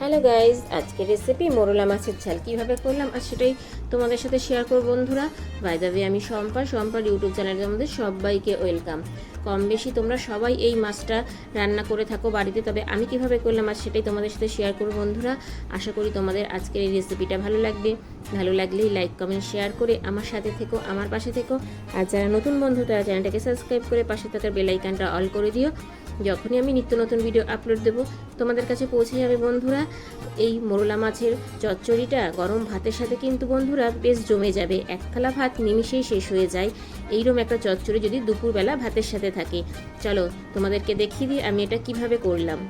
Hello guys আজকের recipe মোরলা মাছের ঝাল কীভাবে করলাম আর সেটাই তোমাদের সাথে শেয়ার করব বন্ধুরা। বাইদাবে আমি শম্পা, শম্পার ইউটিউব চ্যানেলের মধ্যে সবাইকে ওয়েলকাম কম বেশি তোমরা সবাই এই মাছটা রান্না করে থাকো বাড়িতে, তবে আমি কীভাবে করলাম আর সেটাই তোমাদের সাথে শেয়ার করব বন্ধুরা। আশা করি তোমাদের আজকের এই রেসিপিটা ভালো লাগবে। ভালো লাগলেই লাইক কমেন্ট শেয়ার করে আমার সাথে থেকো, আমার পাশে থেকো। আর যারা নতুন বন্ধু, তারা চ্যানেলটাকে সাবস্ক্রাইব করে পাশে থাকার বেলাইকানটা অল করে দিও। যখনই আমি নিত্য নতুন ভিডিও আপলোড দেবো, তোমাদের কাছে পৌঁছে যাবে বন্ধুরা। এই মোরলা মাছের চচ্চড়িটা গরম ভাতের সাথে কিন্তু বন্ধুরা বেশ জমে যাবে। এক থালা ভাত নিমিশেই শেষ হয়ে যায়। এইরকম একটা চচ্চড়ি যদি দুপুরবেলা ভাতের সাথে থাকে। চলো তোমাদেরকে দেখিয়ে দিই আমি এটা কীভাবে করলাম।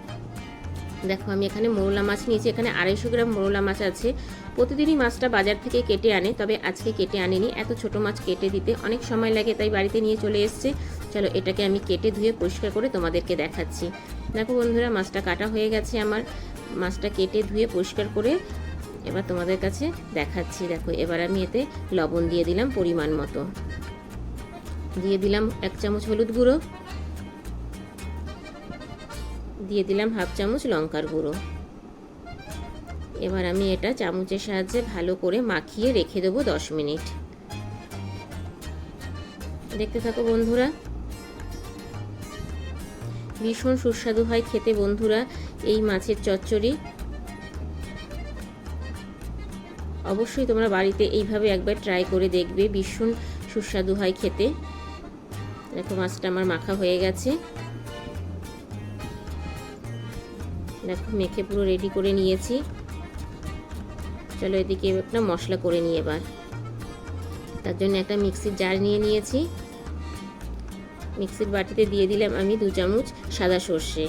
দেখো, আমি এখানে মোরলা মাছ নিয়েছি। এখানে আড়াইশো গ্রাম মোরলা মাছ আছে। প্রতিদিনই মাছটা বাজার থেকে কেটে আনে, তবে আজকে কেটে আনেনি। এত ছোট মাছ কেটে দিতে অনেক সময় লাগে, তাই বাড়িতে নিয়ে চলে এসছে। চলো এটাকে আমি কেটে ধুয়ে পরিষ্কার করে তোমাদেরকে দেখাচ্ছি। দেখো বন্ধুরা, মাছটা কাটা হয়ে গেছে আমার। মাছটা কেটে ধুয়ে পরিষ্কার করে এবার তোমাদের কাছে দেখাচ্ছি। দেখো, এবার আমি এতে লবণ দিয়ে দিলাম পরিমাণ মতো। দিয়ে দিলাম এক চামচ হলুদ গুঁড়ো। দিয়ে দিলাম হাফ চামচ লঙ্কার গুঁড়ো। এবার আমি এটা চামচের সাহায্যে ভালো করে মাখিয়ে রেখে দেবো দশ মিনিট। দেখতে থাকো বন্ধুরা ভীষণ সুস্বাদু হয় খেতে বন্ধুরা এই মাছের চচ্চড়ি। অবশ্যই তোমরা বাড়িতে এইভাবে একবার ট্রাই করে দেখবে, ভীষণ সুস্বাদু হয় খেতে। দেখো মাছটা আমার মাখা হয়ে গেছে। দেখো মেখে পুরো রেডি করে নিয়েছি। চলো এদিকে একটা মশলা করে নিই এবার। তার জন্য একটা মিক্সির জার নিয়ে নিয়েছি। মিক্সির বাটিতে দিয়ে দিলাম আমি দু চামচ সাদা সর্ষে,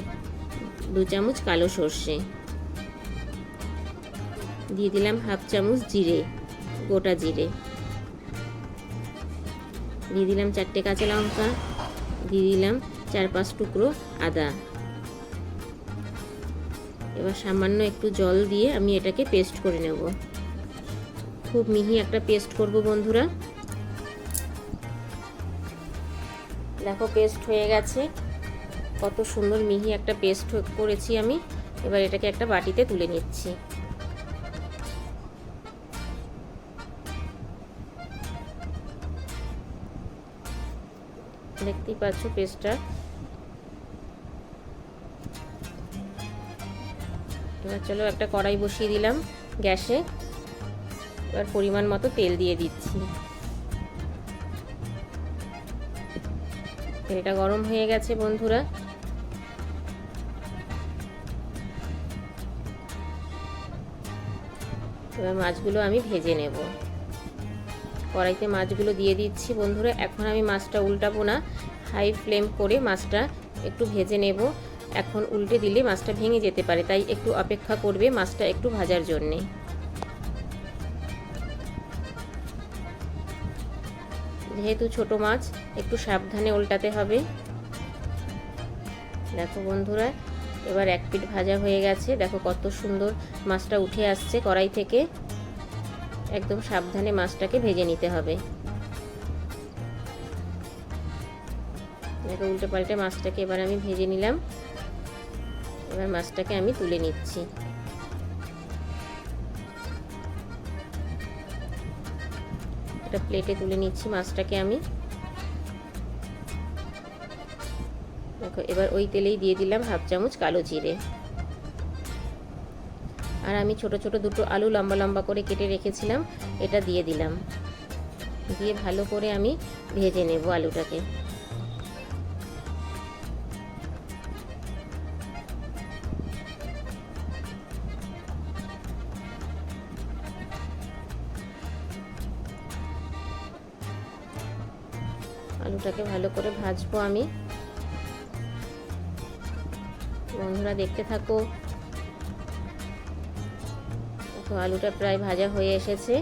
দু চামচ কালো সর্ষে। দিয়ে দিলাম হাফ চামচ জিরে, গোটা জিরে। দিয়ে দিলাম চারটে কাঁচা লঙ্কা, দিয়ে দিলাম চার পাঁচ টুকরো আদা। এবার সামান্য একটু জল দিয়ে আমি এটাকে পেস্ট করে নেব। খুব মিহি একটা পেস্ট করব বন্ধুরা। দেখো পেস্ট হয়ে গেছে। কত সুন্দর মিহি একটা পেস্ট করেছি আমি। এবার এটাকে একটা বাটিতে তুলে নিচ্ছি। দেখতেই পাচ্ছ পেস্টটা এবার চলো একটা কড়াই বসিয়ে দিলাম গ্যাসে। এবার পরিমাণ মতো তেল দিয়ে দিচ্ছি। তেলটা গরম হয়ে গেছে, বন্ধুরা। এবার মাছগুলো আমি ভেজে নেব। কড়াইতে মাছগুলো দিয়ে দিচ্ছি, বন্ধুরা। এখন আমি মাছটা উল্টাবো না। হাই ফ্লেম করে মাছটা একটু ভেজে নেব। এখন উল্টে দিলে মাছটা ভেঙে যেতে পারে, তাই একটু অপেক্ষা করবে মাছটা একটু ভাজার জন্যে। যেহেতু ছোট মাছ, একটু সাবধানে উল্টাতে হবে। দেখো বন্ধুরা, এবার এক পিঠ ভাজা হয়ে গেছে। দেখো কত সুন্দর মাছটা উঠে আসছে কড়াই থেকে। একদম সাবধানে মাছটাকে ভেজে নিতে হবে। দেখো উল্টে পাল্টে মাছটাকে এবার আমি ভেজে নিলাম। এবার মাছটাকে আমি তুলে নিচ্ছি। একটা প্লেটে তুলে নিচ্ছি মাছটাকে আমি। দেখো, এবার ওই তেলেই দিয়ে দিলাম হাফ চামচ কালো জিরে। আর আমি ছোট ছোট দুটো আলু লম্বা লম্বা করে কেটে রেখেছিলাম, এটা দিয়ে দিলাম। দিয়ে ভালো করে আমি ভেজে নেব আলুটাকে। আলুটাকে ভালো করে ভাজবো আমি। বন্ধুরা দেখতে থাকো। তো আলুটা প্রায় ভাজা হয়ে এসেছে।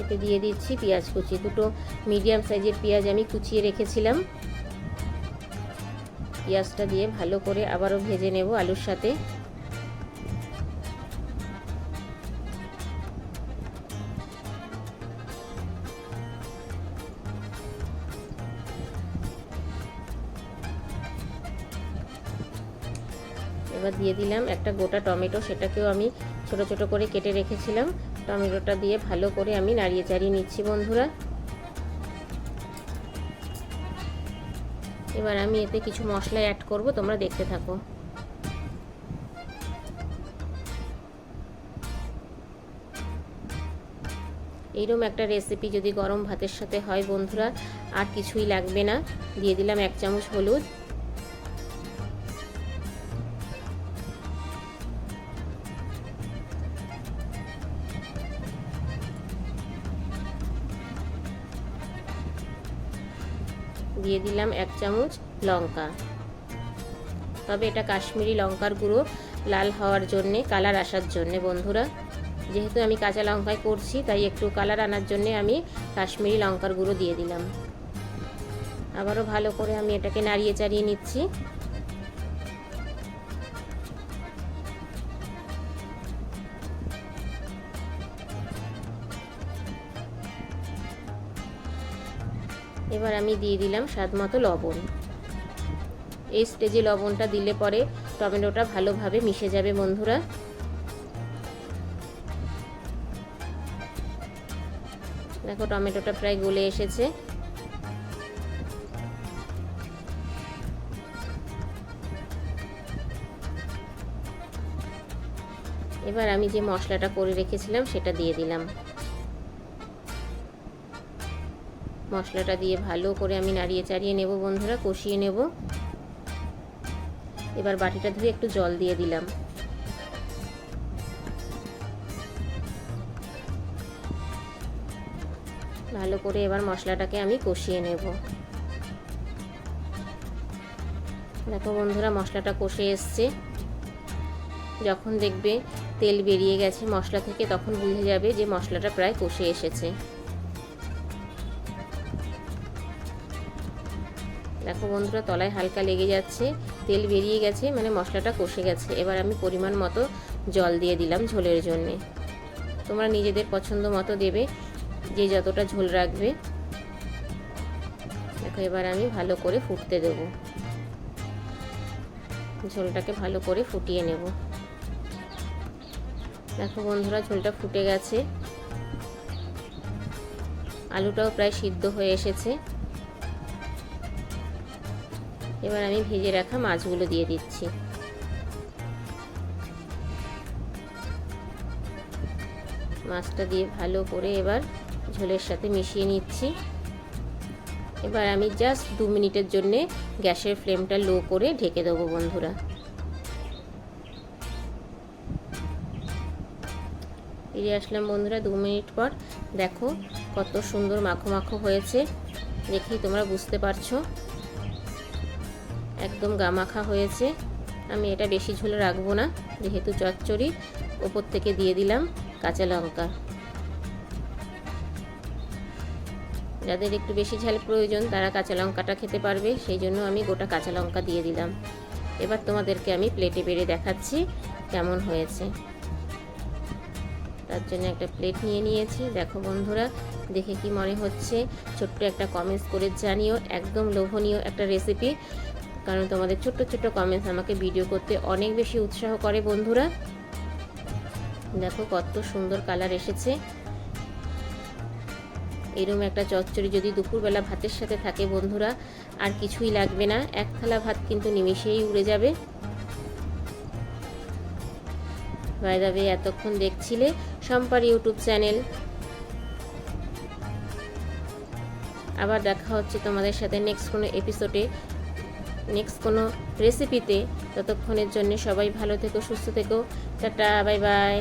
এতে দিয়ে দিচ্ছি পেঁয়াজ কুচি। দুটো মিডিয়াম সাইজের পেঁয়াজ আমি কুচিয়ে রেখেছিলাম। পেঁয়াজটা দিয়ে ভালো করে আবারও ভেজে নেব আলুর সাথে। এবার দিয়ে দিলাম একটা গোটা টমেটো, সেটাকেও আমি ছোট ছোট করে কেটে রেখেছিলাম। টমেটোটা দিয়ে ভালো করে আমি নাড়িয়ে চাড়িয়ে নিচ্ছি বন্ধুরা। এবার আমি এতে কিছু মশলা অ্যাড করব, তোমরা দেখতে থাকো। এইরকম একটা রেসিপি যদি গরম ভাতের সাথে হয় বন্ধুরা, আর কিছুই লাগবে না। দিয়ে দিলাম এক চামচ হলুদ। দিয়ে দিলাম এক চামচ লঙ্কা। তবে এটা কাশ্মীরি লঙ্কার গুঁড়ো লাল হওয়ার জন্যে, কালার আসার জন্যে বন্ধুরা। যেহেতু আমি কাঁচা লঙ্কায় করছি, তাই একটু কালার আনার জন্যে আমি কাশ্মীরি লঙ্কার গুঁড়ো দিয়ে দিলাম। আবারও ভালো করে আমি এটাকে নাড়িয়ে চাড়িয়ে নিচ্ছি। এবার আমি দিয়ে দিলাম স্বাদ মতো লবণ। এই স্টেজে লবণটা দিলে পরে টমেটোটা ভালোভাবে মিশে যাবে বন্ধুরা। দেখো টমেটোটা প্রায় গলে এসেছে। এবার আমি যে মশলাটা করে রেখেছিলাম সেটা দিয়ে দিলাম। মশলাটা দিয়ে ভালো করে আমি নাড়িয়ে চাড়িয়ে নেব বন্ধুরা, কষিয়ে নেব। এবার বাটিটা ধুয়ে একটু জল দিয়ে দিলাম। ভালো করে এবার মশলাটাকে আমি কষিয়ে নেব। দেখো বন্ধুরা, মশলাটা কষে এসছে। যখন দেখবে তেল বেরিয়ে গেছে মশলা থেকে, তখন বুঝে যাবে যে মশলাটা প্রায় কষে এসেছে। দেখো বন্ধুরা, তলায় হালকা লেগে যাচ্ছে, তেল বেরিয়ে গেছে মানে মশলাটা কষে গেছে। এবার আমি পরিমাণ মতো জল দিয়ে দিলাম ঝোলের জন্যে। তোমরা নিজেদের পছন্দ মতো দেবে, যে যতটা ঝোল রাখবে। দেখো, এবার আমি ভালো করে ফুটতে দেব। ঝোলটাকে ভালো করে ফুটিয়ে নেব। দেখো বন্ধুরা, ঝোলটা ফুটে গেছে। আলুটাও প্রায় সিদ্ধ হয়ে এসেছে। এবার আমি ভেজে রাখা মাছগুলো দিয়ে দিচ্ছি। মাছটা দিয়ে ভালো করে এবার ঝোলের সাথে মিশিয়ে নিচ্ছি। এবার আমি জাস্ট দু মিনিটের জন্যে গ্যাসের ফ্লেমটা লো করে ঢেকে দেবো বন্ধুরা। ফিরে আসলাম বন্ধুরা দু মিনিট পর। দেখো কত সুন্দর মাখো মাখো হয়েছে। দেখেই তোমরা বুঝতে পারছ। একদম গামাখা হয়েছে। আমি এটা বেশি ঝোলে রাখব না, যেহেতু চচ্চড়ি। ওপর থেকে দিয়ে দিলাম কাঁচা লঙ্কা। যাদের একটু বেশি ঝাল প্রয়োজন, তারা কাঁচা লঙ্কাটা খেতে পারবে, সেই জন্য আমি গোটা কাঁচা লঙ্কা দিয়ে দিলাম। এবার তোমাদেরকে আমি প্লেটে বেড়ে দেখাচ্ছি কেমন হয়েছে। তার জন্য একটা প্লেট নিয়ে নিয়েছি। দেখো বন্ধুরা, দেখে কি মনে হচ্ছে? ছোট্ট একটা কমেন্টস করে জানিও, একদম লোভনীয় একটা রেসিপি কারণ তোমাদের ছোট্ট ছোট্ট কমেন্টস আমাকে ভিডিও করতে অনেক বেশি উৎসাহ করে বন্ধুরা। দেখো কত সুন্দর কালার এসেছে। এরম একটা চচ্চড়ি যদি দুপুরবেলা ভাতের সাথে থাকে বন্ধুরা, আর কিছুই লাগবে না। এক থালা ভাত কিন্তু নিমিশেই উড়ে যাবে। বাইদাবে এতক্ষণ দেখছিলে সম্পার ইউটিউব চ্যানেল। আবার দেখা হচ্ছে তোমাদের সাথে নেক্সট কোনো এপিসোডে নেক্সট কোনো রেসিপিতে ততক্ষণের জন্য সবাই ভালো থেকো সুস্থ থেকো টাটা বাই বাই